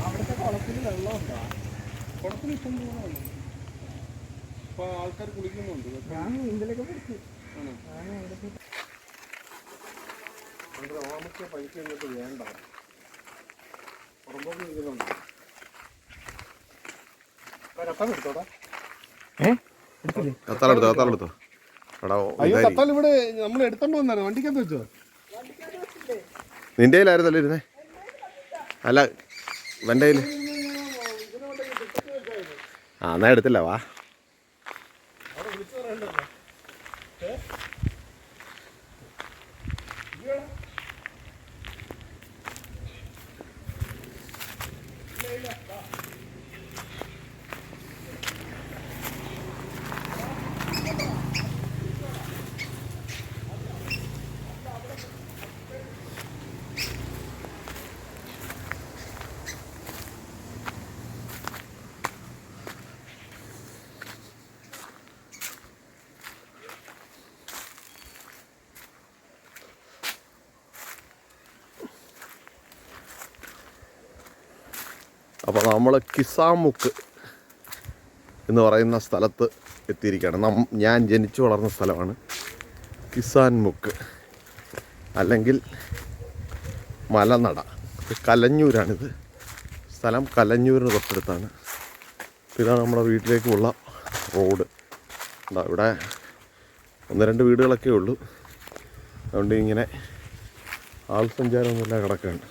അവിടുത്തെ കുളത്തിൽ വെള്ളമുണ്ടോ കുളത്തിൽ ഇഷ്ടം പോലെ വെള്ളം. ആൾക്കാർ കുളിക്കുന്നുണ്ട് ഞാൻ നീന്തലൊക്കെ പണ്ട് ഓമയ്ക്ക പൈസ എന്നിട്ട് വേണ്ട പുറമ്പോട്ട് നിൽക്കുന്നുണ്ട് കത്താൻ എടുത്തോടാ കത്താലെടുത്തോ കത്താലെടുത്തോ എടാ അയ്യോ കത്താൽ ഇവിടെ നമ്മൾ എടുത്തോണ്ട് വന്നായിരുന്നു വണ്ടിക്കകത്ത് വെച്ചോ? നിന്റെ കയ്യിലായിരുന്നല്ലോ ഇരുന്നേ? അല്ല വെണ്ടയിൽ കയ്യിൽ ആ എന്നാ എടുത്തില്ല വാ. അപ്പോൾ നമ്മൾ കിസാമുക്ക് എന്ന് പറയുന്ന സ്ഥലത്ത് എത്തിയിരിക്കുകയാണ്. നം ഞാൻ ജനിച്ചു വളർന്ന സ്ഥലമാണ് കിസാൻ മുക്ക് അല്ലെങ്കിൽ മലനട. കലഞ്ഞൂരാണിത്. സ്ഥലം കലഞ്ഞൂരിന് തൊട്ടടുത്താണ്. ഇതാണ് നമ്മുടെ വീട്ടിലേക്കുള്ള റോഡ്. എന്താ ഇവിടെ ഒന്ന് രണ്ട് വീടുകളൊക്കെ ഉള്ളൂ അതുകൊണ്ട് ഇങ്ങനെ ആൾ സഞ്ചാരമൊന്നുമില്ല കിടക്കുകയാണ്.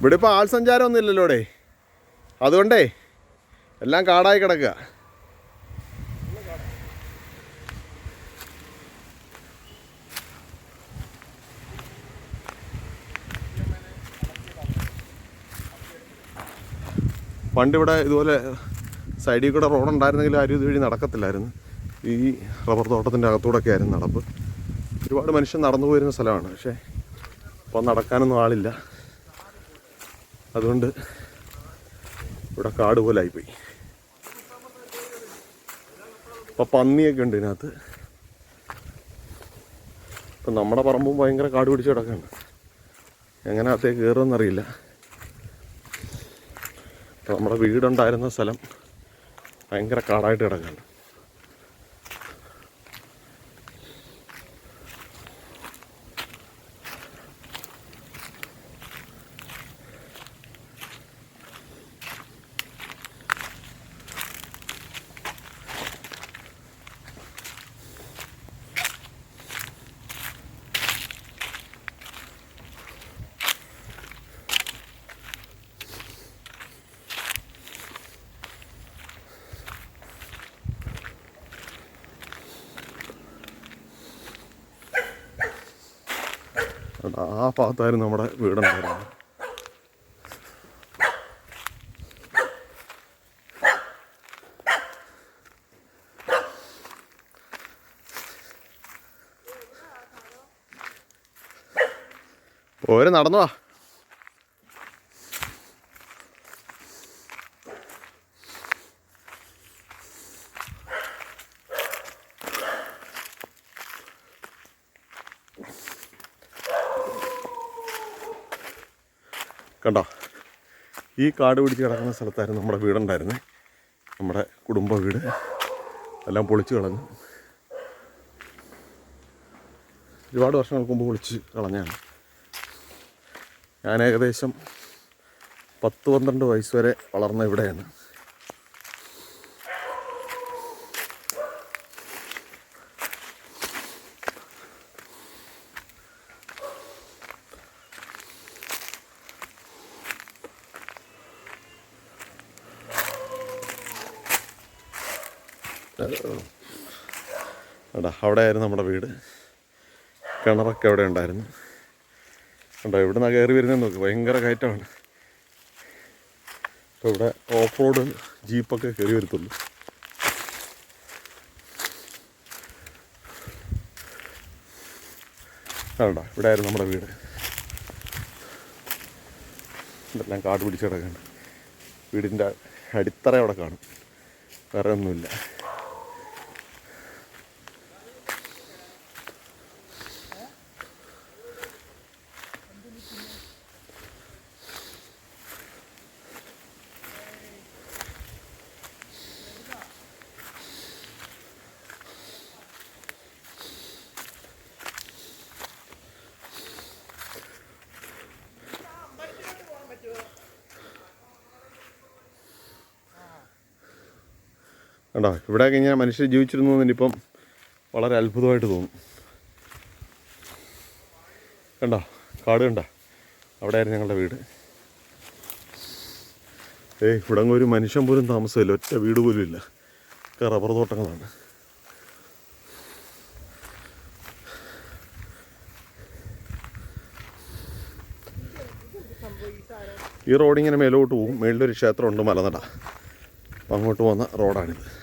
ഇവിടെ ഇപ്പോൾ ആൾ സഞ്ചാരമൊന്നും ഇല്ലല്ലോടെ. അതുകൊണ്ടേ എല്ലാം കാടായി കിടക്കുക. പണ്ട് ഇവിടെ ഇതുപോലെ സൈഡിൽ കൂടെ റോഡ് ഉണ്ടായിരുന്നെങ്കിൽ ആരും ഇതുവഴി നടക്കത്തില്ലായിരുന്നു. ഈ റബ്ബർ തോട്ടത്തിന്റെ അകത്തൂടെയൊക്കെ ആയിരുന്നു നടപ്പ്. ഒരുപാട് മനുഷ്യൻ നടന്നു പോയിരുന്ന സ്ഥലമാണ്. പക്ഷേ ഇപ്പോൾ നടക്കാനൊന്നും ആളില്ല. അതുകൊണ്ട് ഇവിടെ കാട് പോലെ ആയിപ്പോയി. അപ്പൊ പന്നിയൊക്കെ ഉണ്ട് ഇതിനകത്ത്. ഇപ്പം നമ്മുടെ പറമ്പും ഭയങ്കര കാട് പിടിച്ച് കിടക്കുകയാണ് എങ്ങനെ അകത്തേക്ക് കയറുമെന്നറിയില്ല നമ്മുടെ വീടുണ്ടായിരുന്ന സ്ഥലം ഭയങ്കര കാടായിട്ട് കിടക്കുകയാണ് ആ ഭാഗത്തായിരുന്നു നമ്മുടെ വീടുണ്ടായിരുന്നത്. ഓര് നടന്നു? വാ കണ്ടോ? ഈ കാട് പിടിച്ച് കിടക്കുന്ന സ്ഥലത്തായിരുന്നു നമ്മുടെ വീടുണ്ടായിരുന്നത് നമ്മുടെ കുടുംബ വീട്. എല്ലാം പൊളിച്ച് കളഞ്ഞു. ഒരുപാട് വർഷങ്ങൾക്ക് മുമ്പ് പൊളിച്ച് കളഞ്ഞാണ് ഞാൻ ഏകദേശം പത്ത് പന്ത്രണ്ട് വയസ്സ് വരെ വളർന്ന ഇവിടെയാണ്. എടാ അവിടെ ആയിരുന്നു നമ്മുടെ വീട്. കിണറൊക്കെ അവിടെ ഉണ്ടായിരുന്നു. കണ്ടോ ഇവിടെ നിന്ന് കയറി വരുന്നത് നോക്ക് ഭയങ്കര കയറ്റമാണ്. ഇപ്പോൾ ഇവിടെ ഓഫ് റോഡ് ജീപ്പൊക്കെ കയറി വരത്തുള്ളൂ. കണ്ടോ ഇവിടെ ആയിരുന്നു നമ്മുടെ വീട്. ഇതെല്ലാം കാട് പിടിച്ച് കിടക്കുന്നുണ്ട്. വീടിന്റെ അടിത്തറ അവിടെ കാണും. വേറെ ഒന്നുമില്ല. കണ്ടോ? ഇവിടെയൊക്കെ ഇങ്ങനെ മനുഷ്യർ ജീവിച്ചിരുന്നു എന്നിപ്പം വളരെ അത്ഭുതമായിട്ട് തോന്നും. കണ്ടോ? കാട് കണ്ട? അവിടെയായിരുന്നു ഞങ്ങളുടെ വീട്. ഏയ് ഇവിടെ ഒരു മനുഷ്യൻ പോലും താമസമില്ല. ഒറ്റ വീട് പോലും ഇല്ല. റബ്ബർ തോട്ടങ്ങളാണ്. ഈ റോഡിങ്ങനെ മേലോട്ട് പോകും. മേളിലൊരു ക്ഷേത്രമുണ്ട് മലനട. അങ്ങോട്ട് പോകുന്ന റോഡാണിത്.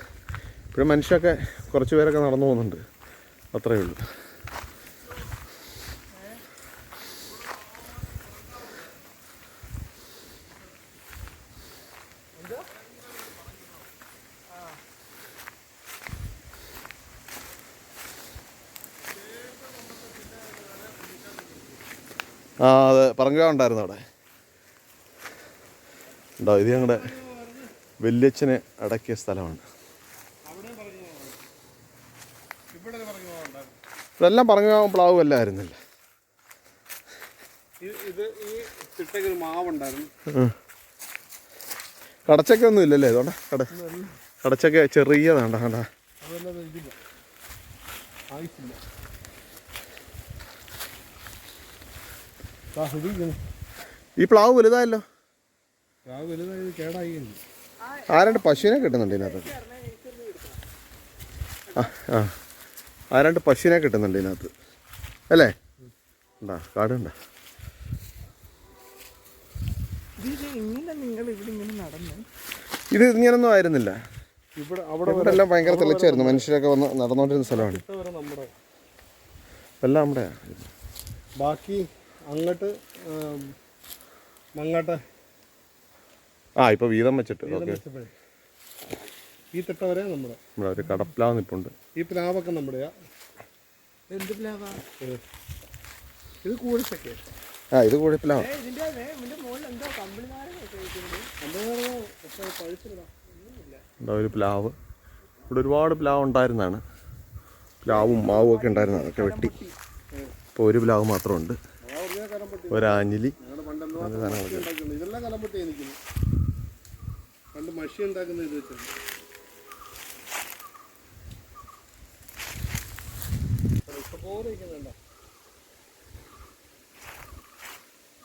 ഇപ്പോഴും മനുഷ്യൊക്കെ കുറച്ച് പേരൊക്കെ നടന്നു പോകുന്നുണ്ട്. അത്രയേ ഉള്ളൂ. ആ അതെ പറഞ്ഞ ഉണ്ടായിരുന്നു അവിടെ? ഉണ്ടാവും ഇത് ഞങ്ങളുടെ വല്യച്ഛനെ അടക്കിയ സ്ഥലമാണ് അവിടെ പറഞ്ഞു പോകാം. ഇവിടെ പറഞ്ഞു പോകണ്ടായിരുന്നു ഇതെല്ലാം പറഞ്ഞു പ്ലാവ് അല്ല ആയിരുന്നില്ല ഇത് ഈ ചിട്ടയ്ക്ക് ഒരു മാവുണ്ടായിരുന്നു. കടച്ചക്ക ഒന്നും ഇല്ലല്ലേ ഇതോണ്ട? കട കടച്ചൊക്കെ ചെറിയതാണ്ട കണ്ട. ഈ പ്ലാവ് വലുതായല്ലോ? ആരാണ്ട് പശുവിനെ കിട്ടുന്നുണ്ട് ഇതിനകത്ത്. ആ ആ. ആരാണ്ട് പശുവിനെ കിട്ടുന്നുണ്ട് ഇതിനകത്ത്. അല്ലേ? ഉണ്ടാ? കാടുണ്ട? ഇത് ഇങ്ങനെ നിങ്ങൾ ഇവിടെ ഇങ്ങനെ നടന്ന് ഇത് ഇങ്ങനൊന്നും ആയിരുന്നില്ല. ഇവിടെ അവിടെ ഇവിടെ എല്ലാം ഭയങ്കര തെളിച്ചായിരുന്നു മനുഷ്യരൊക്കെ വന്ന് നടന്നുകൊണ്ടിരുന്ന സ്ഥലമാണ്. നമ്മുടെ എല്ലാം നമ്മുടെ ബാക്കി അങ്ങോട്ട് മങ്ങാട്ട ആ ഇപ്പോൾ വീതം വെച്ചിട്ട്. ഓക്കെ. ഈ തട്ടവരെ നമ്മുടെ. ഇവിടെ ഒരു കടപ്ലാവ് നിപ്പുണ്ട്. ഈ പ്ലാവൊക്കെ നമ്മുടെയാ. എന്ത് പ്ലാവാ? ഇത് കൂടിച്ചൊക്കെ ആ ഇത് കൂടി പ്ലാവ് വെച്ചിട്ടുണ്ട് നമ്മുടെ ഒരു പ്ലാവ്. ഇവിടെ ഒരുപാട് പ്ലാവ് ഉണ്ടായിരുന്നതാണ് പ്ലാവും മാവും ഒക്കെ ഉണ്ടായിരുന്നതാണ് ഒക്കെ വെട്ടി. ഇപ്പോൾ ഒരു പ്ലാവ് മാത്രമുണ്ട്. ഒരാഞ്ഞിലി പണ്ട് മഷി ഉണ്ടാക്കുന്ന ഇത് വെച്ചാൽ ഇരിക്കുന്നുണ്ടോ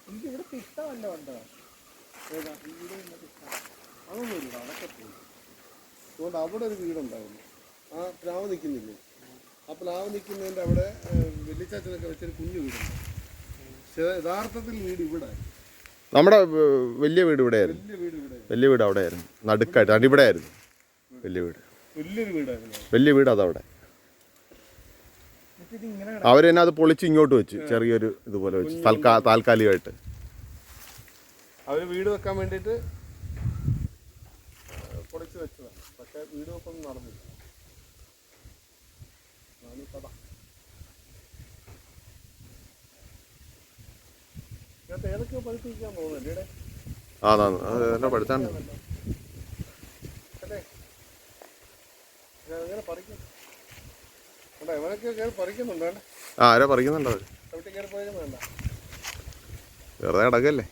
എനിക്ക് ഇവിടെ തിട്ട വല്ല ഉണ്ടോ ഏതാ? ഇവിടെ തിട്ട? അതൊന്നും ഇല്ല അതൊക്കെ പോയി. അതുകൊണ്ട് അവിടെ ഒരു വീടുണ്ടായിരുന്നു. ആ പ്ലാവ് നിൽക്കുന്നില്ലേ? ആ പ്ലാവ് നിൽക്കുന്നതിന്റെ അവിടെ വെള്ളിച്ചാച്ചനൊക്കെ വെച്ചൊരു കുഞ്ഞു വീടുണ്ട്. പക്ഷേ യഥാർത്ഥത്തിൽ വീട് ഇവിടെ. നമ്മുടെ വലിയ വീട് ഇവിടെയായിരുന്നു. വലിയ വീട് ഇവിടെ വലിയ വീട് അവിടെയായിരുന്നു. നടുക്കായിട്ട് അത് ഇവിടെയായിരുന്നു വലിയ വീട്. വലിയൊരു വീടായിരുന്നു. വലിയ വീട് അതവിടെ. അവർ തന്നെ അത് പൊളിച്ച് ഇങ്ങോട്ട് വെച്ച് ചെറിയൊരു ഇതുപോലെ വെച്ച് താൽക്കാ താൽക്കാലികമായിട്ട്. അവർ വീട് വെക്കാൻ വേണ്ടിട്ട് പൊളിച്ച് വെച്ചതാണ്. പക്ഷെ വീട് വെപ്പൊന്നും നടന്നില്ല ഏതൊക്കെയോ പഠിപ്പിക്കാൻ പോകുന്നു ആ അതാണ്. അത് എല്ലാം പഠിച്ചാണ് അല്ലേ ഞാൻ അങ്ങനെ പറിക്കും വേണ്ട ഇവനൊക്കെ കയറി പറിക്കുന്നുണ്ട് വേണ്ട ആ ആരോ പറിക്കുന്നുണ്ടോ വെറുതെ കിടക്കല്ലേ?